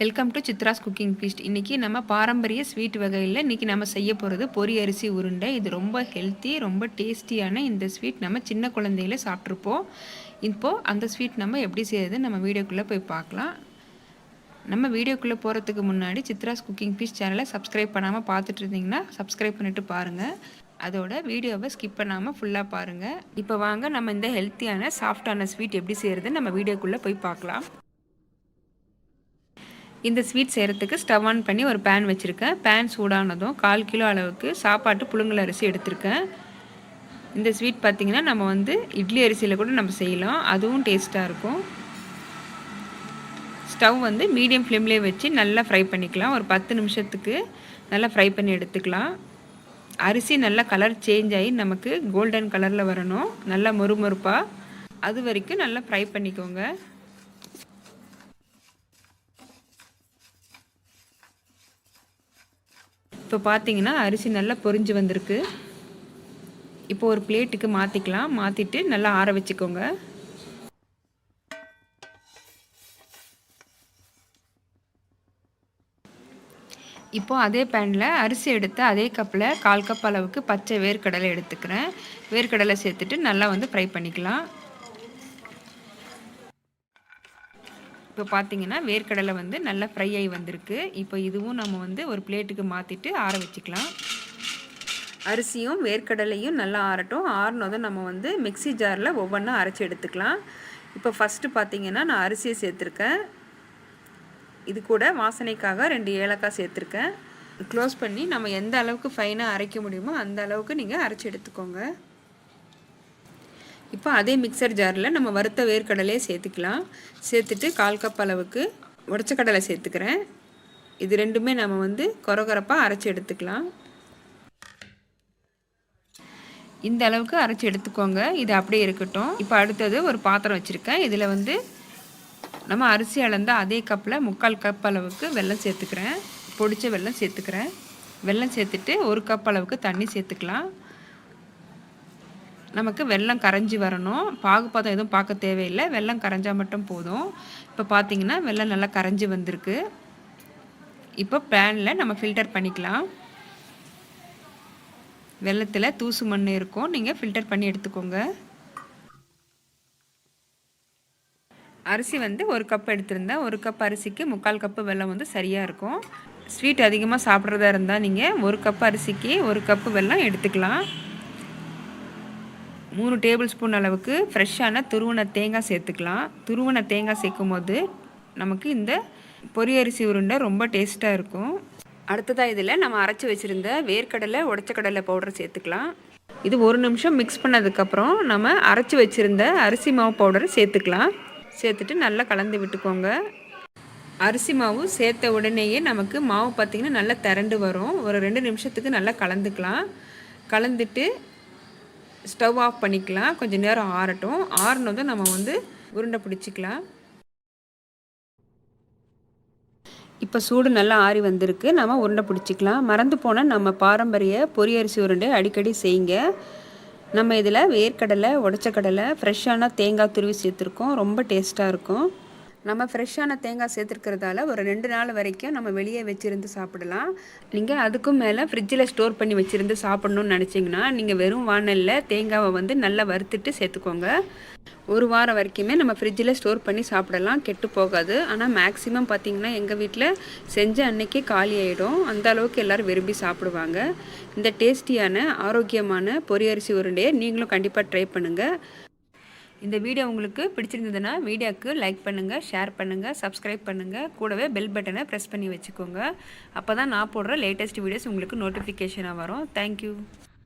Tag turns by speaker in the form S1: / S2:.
S1: Welcome to Chitra's cooking feast இன்றைக்கி நம்ம பாரம்பரிய ஸ்வீட் வகையில் இன்றைக்கி நம்ம செய்ய போகிறது பொரி அரிசி உருண்டை. இது ரொம்ப ஹெல்த்தி ரொம்ப டேஸ்டியான இந்த ஸ்வீட் நம்ம சின்ன குழந்தையில சாப்பிட்ருப்போம் இப்போது அந்த ஸ்வீட் நம்ம எப்படி செய்யறது நம்ம வீடியோக்குள்ளே போய் பார்க்கலாம். நம்ம வீடியோக்குள்ளே போகிறதுக்கு முன்னாடி சித்ராஸ் குக்கிங் ஃபீஸ் சேனலை சப்ஸ்கிரைப் பண்ணாமல் பார்த்துட்டு இருந்தீங்கன்னா சப்ஸ்கிரைப் பண்ணிவிட்டு பாருங்கள் அதோட வீடியோவை ஸ்கிப் பண்ணாமல் ஃபுல்லாக பாருங்கள் இப்போ வாங்க நம்ம இந்த ஹெல்த்தியான சாஃப்டான ஸ்வீட் எப்படி செய்கிறதுன்னு நம்ம வீடியோக்குள்ளே போய் பார்க்கலாம். இந்த ஸ்வீட் செய்கிறதுக்கு ஸ்டவ் ஆன் பண்ணி ஒரு பேன் வச்சுருக்கேன். பேன் சூடானதும் கால் கிலோ அளவுக்கு சாப்பாட்டு புழுங்கல் அரிசி எடுத்திருக்கேன். இந்த ஸ்வீட் பார்த்திங்கன்னா நம்ம வந்து இட்லி அரிசியில் கூட நம்ம செய்யலாம். அதுவும் டேஸ்ட்டாக இருக்கும். ஸ்டவ் வந்து மீடியம் ஃப்ளேம்லேயே வச்சு நல்லா ஃப்ரை பண்ணிக்கலாம். ஒரு பத்து நிமிஷத்துக்கு நல்லா ஃப்ரை பண்ணி எடுத்துக்கலாம். அரிசி நல்லா கலர் சேஞ்ச் ஆகி நமக்கு கோல்டன் கலரில் வரணும். நல்லா மொறுமொறுப்பாக அது வரைக்கும் நல்லா ஃப்ரை பண்ணிக்கோங்க. இப்போ பார்த்தீங்கன்னா அரிசி நல்லா பொரிஞ்சு வந்திருக்கு. இப்போ ஒரு பிளேட்டுக்கு மாற்றிக்கலாம் மாற்றிட்டு நல்லா ஆற வச்சுக்கோங்க. இப்போது அதே பேனில் அரிசி எடுத்து அதே கப்பில் கால் கப் அளவுக்கு பச்சை வேர்க்கடலை எடுத்துக்கிறேன். வேர்க்கடலை சேர்த்துட்டு நல்லா வந்து ஃப்ரை பண்ணிக்கலாம். இப்போ பார்த்தீங்கன்னா வேர்க்கடலை வந்து நல்லா ஃப்ரை ஆகி வந்திருக்கு. இப்போ இதுவும் நம்ம வந்து ஒரு பிளேட்டுக்கு மாற்றிட்டு ஆற வச்சுக்கலாம். அரிசியும் வேர்க்கடலையும் நல்லா ஆறட்டும். ஆறினதும் நம்ம வந்து மிக்சி ஜாரில் ஒவ்வொன்றா அரைச்சி எடுத்துக்கலாம். இப்போ ஃபஸ்ட்டு பார்த்தீங்கன்னா நான் அரிசியை சேர்த்துருக்கேன். இது கூட வாசனைக்காக ரெண்டு ஏலக்காய் சேர்த்துருக்கேன். க்ளோஸ் பண்ணி நம்ம எந்த அளவுக்கு ஃபைனாக அரைக்க முடியுமோ அந்த அளவுக்கு நீங்கள் அரைச்சி எடுத்துக்கோங்க. இப்போ அதே மிக்சர் ஜாரில் நம்ம வறுத்த வேர்க்கடலையே சேர்த்துக்கலாம். சேர்த்துட்டு கால் கப் அளவுக்கு உடச்ச கடலை சேர்த்துக்கிறேன். இது ரெண்டுமே நம்ம வந்து கொரகொரப்பாக அரைச்சி எடுத்துக்கலாம். இந்த அளவுக்கு அரைச்சி எடுத்துக்கோங்க. இது அப்படியே இருக்கட்டும். இப்போ அடுத்தது ஒரு பாத்திரம் வச்சுருக்கேன். இதில் வந்து நம்ம அரிசி அளந்த அதே கப்பில் முக்கால் கப் அளவுக்கு வெல்லம் சேர்த்துக்கிறேன். பொடிச்ச வெல்லம் சேர்த்துக்கிறேன். வெல்லம் சேர்த்துட்டு ஒரு கப் அளவுக்கு தண்ணி சேர்த்துக்கலாம். நமக்கு வெள்ளம் கரைஞ்சி வரணும். பாகுபாதம் எதுவும் பார்க்க தேவையில்லை. வெள்ளம் கரைஞ்சால் மட்டும் போதும். இப்போ பார்த்தீங்கன்னா வெள்ளம் நல்லா கரைஞ்சி வந்திருக்கு. இப்போ பேனில் நம்ம ஃபில்டர் பண்ணிக்கலாம். வெள்ளத்தில் தூசு மண் இருக்கும். நீங்கள் ஃபில்டர் பண்ணி எடுத்துக்கோங்க. அரிசி வந்து ஒரு கப் எடுத்திருந்தேன் ஒரு கப் அரிசிக்கு முக்கால் கப்பு வெல்லம் வந்து சரியாக இருக்கும். ஸ்வீட் அதிகமாக சாப்பிட்றதா இருந்தால் நீங்கள் ஒரு கப் அரிசிக்கு ஒரு கப்பு வெல்லம் எடுத்துக்கலாம். மூணு டேபிள் ஸ்பூன் அளவுக்கு ஃப்ரெஷ்ஷான துருவன தேங்காய் சேர்த்துக்கலாம். துருவன தேங்காய் சேர்க்கும் போது நமக்கு இந்த பொரியரிசி உருண்டை ரொம்ப டேஸ்ட்டாக இருக்கும். அடுத்ததாக இதில் நம்ம அரைச்சி வச்சுருந்த வேர்க்கடலை உடச்ச கடலை பவுடர் சேர்த்துக்கலாம். இது ஒரு நிமிஷம் மிக்ஸ் பண்ணதுக்கப்புறம் நம்ம அரைச்சி வச்சுருந்த அரிசி மாவு பவுடரை சேர்த்துக்கலாம். சேர்த்துட்டு நல்லா கலந்து விட்டுக்கோங்க. அரிசி மாவு சேர்த்த உடனேயே நமக்கு மாவு பார்த்திங்கன்னா நல்லா திரண்டு வரும். ஒரு ரெண்டு நிமிஷத்துக்கு நல்லா கலந்துக்கலாம். கலந்துட்டு ஸ்டவ் ஆஃப் பண்ணிக்கலாம். கொஞ்சம் நேரம் ஆறட்டும். ஆறினதும் நம்ம வந்து உருண்டை பிடிச்சிக்கலாம். இப்போ சூடு நல்லா ஆறி வந்திருக்கு. நம்ம உருண்டை பிடிச்சிக்கலாம். மறந்து போனால் நம்ம பாரம்பரிய பொரியரிசி உருண்டை அடிக்கடி செய்யுங்க. நம்ம இதில் வேர்க்கடலை உடச்ச கடலை ஃப்ரெஷ்ஷான தேங்காய் துருவி சேர்த்துருக்கோம். ரொம்ப டேஸ்ட்டாக இருக்கும். நம்ம ஃப்ரெஷ்ஷான தேங்காய் சேர்த்துருக்கிறதால ஒரு ரெண்டு நாள் வரைக்கும் நம்ம வெளியே வச்சுருந்து சாப்பிடலாம். நீங்கள் அதுக்கும் மேலே ஃப்ரிட்ஜில் ஸ்டோர் பண்ணி வச்சுருந்து சாப்பிட்ணுன்னு நினச்சிங்கன்னா நீங்கள் வெறும் வானலில் தேங்காவை வந்து நல்லா வறுத்துட்டு சேர்த்துக்கோங்க. ஒரு வாரம் வரைக்குமே நம்ம ஃப்ரிட்ஜில் ஸ்டோர் பண்ணி சாப்பிடலாம் கெட்டு போகாது. ஆனால் மேக்ஸிமம் பார்த்திங்கன்னா எங்கள் வீட்டில் செஞ்ச அன்னைக்கே காலி ஆகிடும் அந்த அளவுக்கு எல்லோரும் விரும்பி சாப்பிடுவாங்க. இந்த டேஸ்டியான ஆரோக்கியமான பொரியரிசி உருண்டையை நீங்களும் கண்டிப்பாக ட்ரை பண்ணுங்கள் இந்த வீடியோ உங்களுக்கு பிடிச்சிருந்ததுன்னா வீடியோக்கு லைக் பண்ணுங்கள் ஷேர் பண்ணுங்கள் சப்ஸ்கிரைப் பண்ணுங்கள் கூடவே பெல் பட்டனை ப்ரெஸ் பண்ணி வச்சுக்கோங்க. அப்போ தான் நான் போடுற லேட்டஸ்ட் வீடியோஸ் உங்களுக்கு நோட்டிஃபிகேஷனாக வரும். தேங்க்யூ